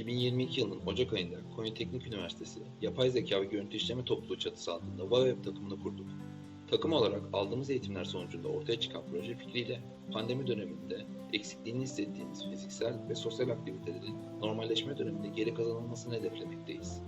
2022 yılının Ocak ayında Konya Teknik Üniversitesi Yapay Zeka ve Görüntü İşleme Topluluğu çatısı altında WebWeb takımını kurduk. Takım olarak aldığımız eğitimler sonucunda ortaya çıkan proje fikriyle pandemi döneminde eksikliğini hissettiğimiz fiziksel ve sosyal aktivitelerin normalleşme döneminde geri kazanılmasını hedeflemekteyiz.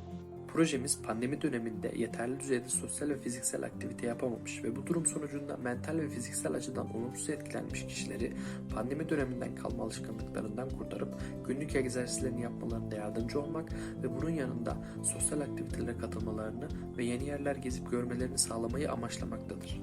Projemiz pandemi döneminde yeterli düzeyde sosyal ve fiziksel aktivite yapamamış ve bu durum sonucunda mental ve fiziksel açıdan olumsuz etkilenmiş kişileri pandemi döneminden kalma alışkanlıklarından kurtarıp günlük egzersizlerini yapmalarına yardımcı olmak ve bunun yanında sosyal aktivitelere katılmalarını ve yeni yerler gezip görmelerini sağlamayı amaçlamaktadır.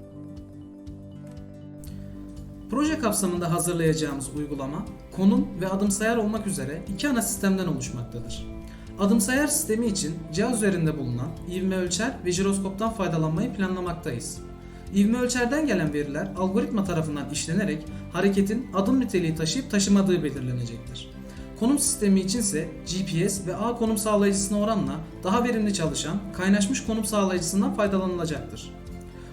Proje kapsamında hazırlayacağımız uygulama, konum ve adımsayar olmak üzere iki ana sistemden oluşmaktadır. Adımsayar sistemi için cihaz üzerinde bulunan ivme ölçer ve jiroskoptan faydalanmayı planlamaktayız. İvme ölçerden gelen veriler algoritma tarafından işlenerek hareketin adım niteliği taşıyıp taşımadığı belirlenecektir. Konum sistemi içinse GPS ve ağ konum sağlayıcısına oranla daha verimli çalışan kaynaşmış konum sağlayıcısından faydalanılacaktır.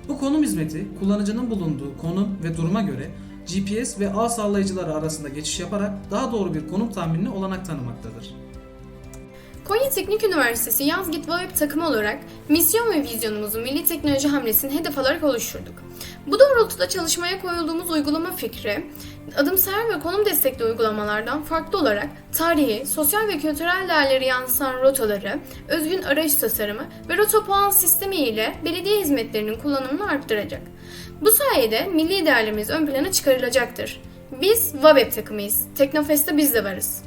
Bu konum hizmeti kullanıcının bulunduğu konum ve duruma göre GPS ve ağ sağlayıcıları arasında geçiş yaparak daha doğru bir konum tahminine olanak tanımaktadır. Konya Teknik Üniversitesi Yazgit Web takımı olarak misyon ve vizyonumuzu milli teknoloji hamlesini hedef alarak oluşturduk. Bu doğrultuda çalışmaya koyulduğumuz uygulama fikri, adımsayar ve konum destekli uygulamalardan farklı olarak tarihi, sosyal ve kültürel değerleri yansıtan rotaları, özgün arayüz tasarımı ve rota puan sistemi ile belediye hizmetlerinin kullanımını arttıracak. Bu sayede milli değerlerimiz ön plana çıkarılacaktır. Biz VABEP takımıyız. Teknofest'te biz de varız.